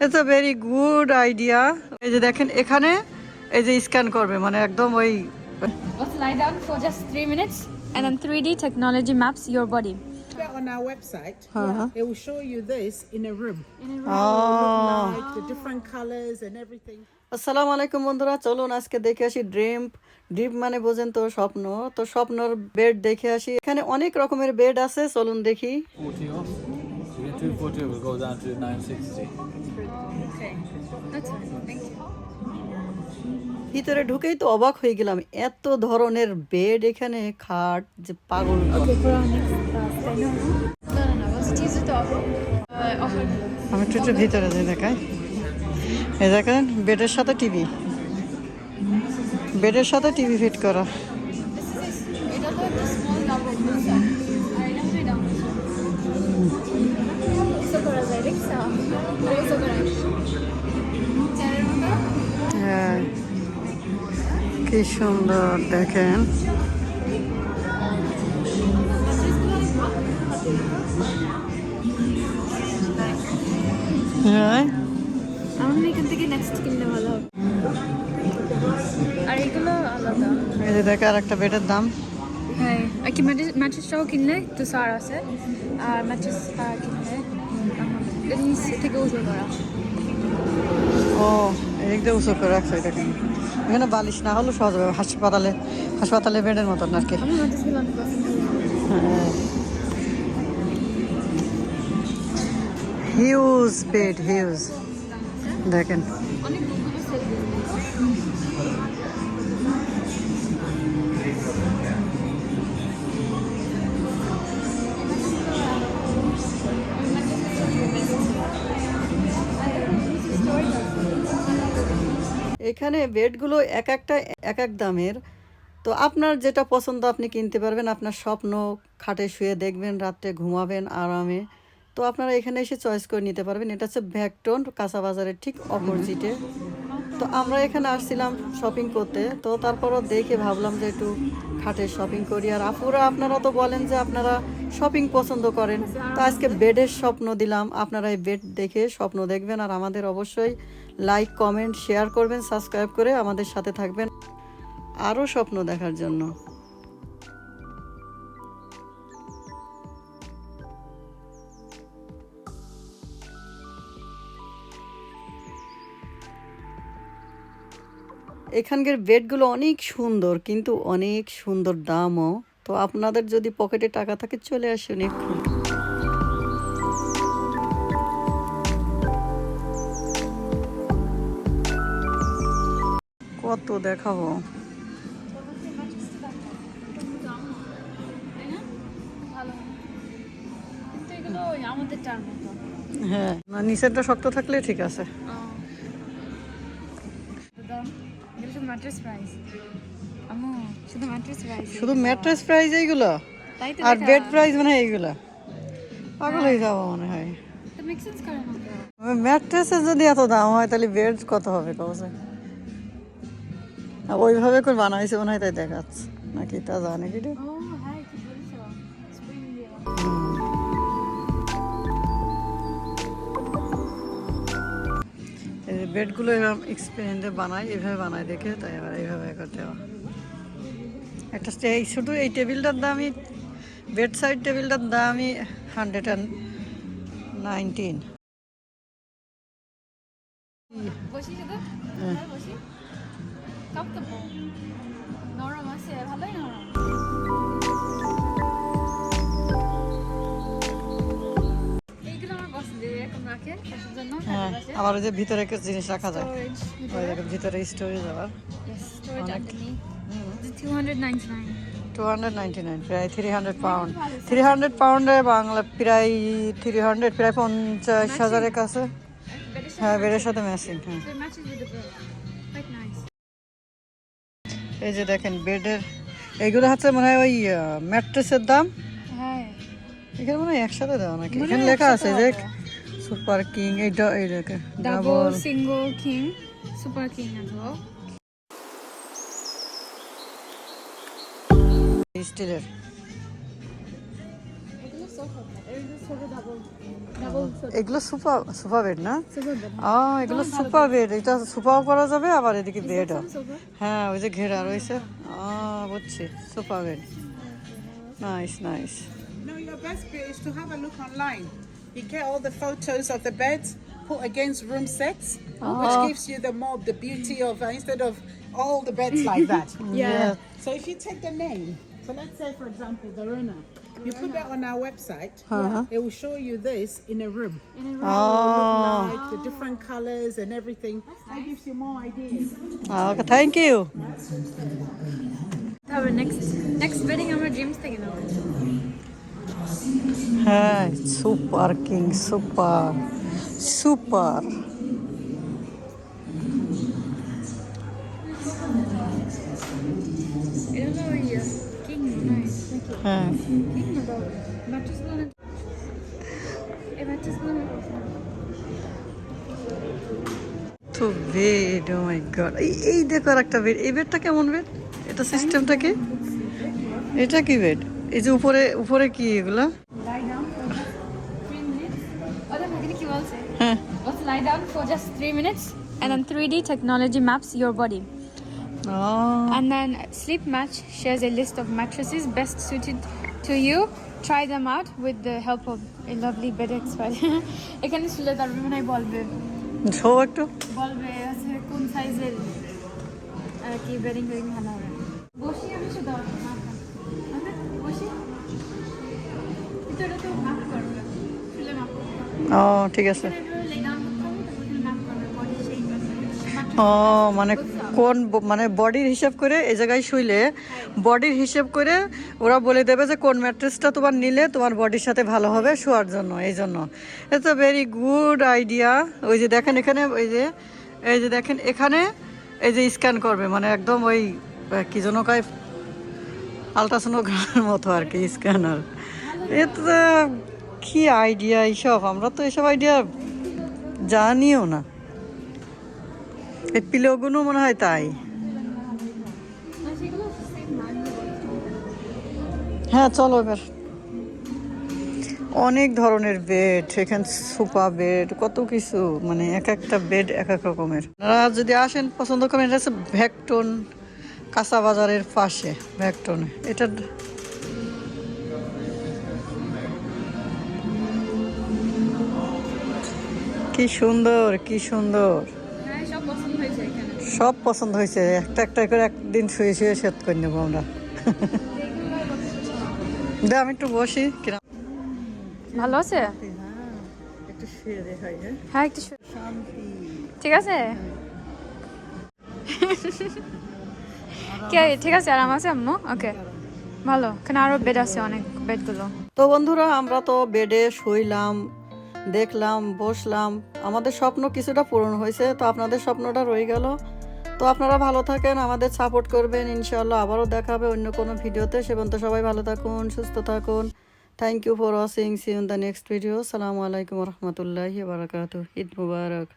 It's a very good idea এই যে দেখেন এখানে এই যে স্ক্যান করবে মানে একদম ওই স্বপ্ন। তো স্বপ্নর বেড দেখে আসি। এখানে অনেক রকমের বেড আছে চলুন দেখি। 240, will go down to 960. Okay, that's fine. Thank you. ভিতরে ঢুকেই তো অবাক হয়ে গেলাম এত ধরনের বেড এখানে খাট যে পাগল? Uh. আমি একটু একটু ভিতরে যাই দেখাই এই দেখেন বেডের সাথে টিভি বেডের সাথে টিভি ফিট করা This is this. হ্যাঁ কি সুন্দর দেখেন। হ্যাঁ। আমার এখান থেকে নেক্সট কিনলে ভালো আর এগুলো আলাদা। এই যে দেখে আর একটা বেডের দাম। হ্যাঁ আর কি ম্যাট্রেসটাও কিনলে একটু সার আছে। আর ম্যাট্রেস কিনলে নিচ থেকে উঁচু করা ও এদিক দিয়ে উঁচু করে রাখছো এটাকে। এখানে বালিশ না হলেও সহজ হবে হাসপাতালে হাসপাতালে বেডের মতন আর কি। হিউজ বেড হিউজ দেখেন। অনেক এখানে বেডগুলো এক একটা, এক এক দামের। তো আপনার যেটা পছন্দ আপনি কিনতে পারবেন। আপনার স্বপ্ন, খাটে শুয়ে দেখবেন, রাত্রে ঘুমাবেন, আরামে। তো আপনারা এখানে এসে চয়েস করে নিতে পারবেন। এটা হচ্ছে ভ্যাকটন কাঁচা বাজারের ঠিক অপোজিটে। তো আমরা এখানে আসছিলাম শপিং করতে। তো তারপরও দেখে ভাবলাম যে একটু খাটে শপিং করি। আর আপুরা, আপনারা তো বলেন যে আপনারা শপিং পছন্দ করেন। তো আজকে বেডের স্বপ্ন দিলাম। আপনারা এই বেড দেখে স্বপ্ন দেখবেন। আর আমাদের অবশ্যই লাইক কমেন্ট শেয়ার করবেন সাবস্ক্রাইব করে আমাদের সাথে থাকবেন। আরও স্বপ্ন দেখার জন্য। এখানকার বেডগুলো অনেক সুন্দর কিন্তু অনেক সুন্দর দামও। তো আপনাদের যদি পকেটে টাকা থাকে চলে আসুন এক্ষুন। কত দেখাবো? হ্যাঁ না নিচেরটা শক্ত থাকলে ঠিক আছে। ম্যাট্রেস প্রাইস আমু শুধু ম্যাট্রেস প্রাইস শুধু ম্যাট্রেস প্রাইস এইগুলো? আর বেড প্রাইস মানে এইগুলো? পাগল হয়ে যাব মনে হয়। ম্যাট্রেসের যদি এত দাম হয় তাহলে বেড কত হবে কবছে ওইভাবে করে বানাইছে মনে হয় তাই দেখাচ্ছে। নাকি তা জানে কি বেডগুলো এরকম এক্সপিরিয়েন্সে বানায় এইভাবে বানায় দেখে তাই এবার এইভাবে করতে হবে। একটা এই শুধু এই টেবিলটার দামই বেড সাইড টেবিলটার দামই হান্ড্রেড অ্যান্ড নাইনটিন ভালোই নরম। হ্যাঁ আবার ওই যে ভিতরে কিছু জিনিস রাখা যায়। ওই দেখো ভিতরে স্টোরেজ আবার। Yes, storage অনেক। underneath. The 299. Two hundred ninety nine প্রায় three hundred pound three hundred পাউন্ডে Bangla প্রায় থ্রি হান্ড্রেড প্রায় পঞ্চাশ হাজারের কাছে। Better হ্যাঁ বেডের সাথে ম্যাচিং হ্যাঁ। nice. এই যে দেখেন বেডের এইগুলো হচ্ছে মনে হয় ওই ম্যাট্রেসের দাম? হ্যাঁ। এখানে মনে হয় একসাথে দেওয়া নাকি? এখানে লেখা আছে যে হবে। সুপার কিং এটা এই দেখে double single king super king আছে স্টিলের। এগুলো সুপা সুপা বেড না? ও এগুলো সুপা বেড এটা সুপাও করা যাবে আবার এদিকে বেড হ্যাঁ ওই যে ঘেরা রয়েছে। ও bed nice nice You get all the photos of the beds put against room sets, which oh. gives you the more the beauty of uh, instead of all the beds like that. yeah. So if you take the name, so let's say for example the runner. you put that on our website, Uh-huh. it will show you this in a room. Oh. Like the different colors and everything. That gives you more ideas. Oh, okay, thank you. Our next next bidding on our dreams taking over. হ্যাঁ super king, super super. হ্যাঁ। তো bed ও মাই god এই এই দেখো আর একটা bed এই বেডটা কেমন বেড এটা সিস্টেমটা কি? এটা কি বেড এই যে উপরে উপরে কি এগুলা lie down for just three minutes ওদের এখানে কি বলছে হ্যাঁ Let's lie down for just three minutes and then 3D technology maps your body. O And then Sleep Match shares a list of mattresses best suited to you. Try them out with the help of a lovely bed expert. এখানে শুলে তারপরে মনে হয় বলবে show একটু বলবে হচ্ছে কোন সাইজের কি বেডিং বেডিং ভালো হবে বসি আমি শুধু ও, ঠিক আছে। ও মানে কোন মানে বডির হিসাব করে এই জায়গায় শুইলে, বডির হিসাব করে ওরা বলে দেবে যে কোন ম্যাট্রেসটা তোমার নিলে তোমার বডির সাথে ভালো হবে শোয়ার জন্য, এই জন্য। এটা ভেরি গুড আইডিয়া ওই যে দেখেন এখানে, ওই যে, এই যে দেখেন, এখানে এই যে স্ক্যান করবে মানে একদম ওই কি যেন কয় আলট্রাসোনোগ্রামের মতো আর কি স্ক্যানার এটা কি আইডিয়া এইসব? আমরা তো এসব আইডিয়া জানিও না। এই পিলোগুলো মনে হয় তাই। হ্যাঁ চলো এবার। অনেক ধরনের বেড এখানে সোফা বেড কত কিছু মানে এক একটা বেড এক এক রকমের। আপনারা যদি আসেন, পছন্দ করেন, এটা হচ্ছে ভ্যাকটন কাঁচা বাজারের পাশে ভ্যাকটনে এটা কি সুন্দর কি সুন্দর। হ্যাঁ সব পছন্দ হয়েছে একটা একটা করে একদিন শুয়ে শুয়ে শেষ করে নেব আমরা। দে আমি একটু বসি ভালো আছে? একটু শুয়ে দেখাই হ্যাঁ। হ্যাঁ একটু ঠিক আছে? ঠিক আছে, আরাম আছে আম্মু? ওকে ভালো বেড আছে, অনেক তো বন্ধুরা, আমরা তো বেডে শুইলাম, দেখলাম, বসলাম। আমাদের স্বপ্ন কিছুটা পূরণ হয়েছে, তো আপনাদের স্বপ্নটা রয়ে গেল। তো আপনারা ভালো থাকেন, আমাদের সাপোর্ট করবেন। ইনশাল্লাহ আবারও দেখা হবে অন্য কোনো ভিডিওতে। সে পর্যন্ত সবাই ভালো থাকুন, সুস্থ থাকুন। Thank you for watching see in the next video সালামু আলাইকুম রহমতুল্লাহি ঈদ মুবারক।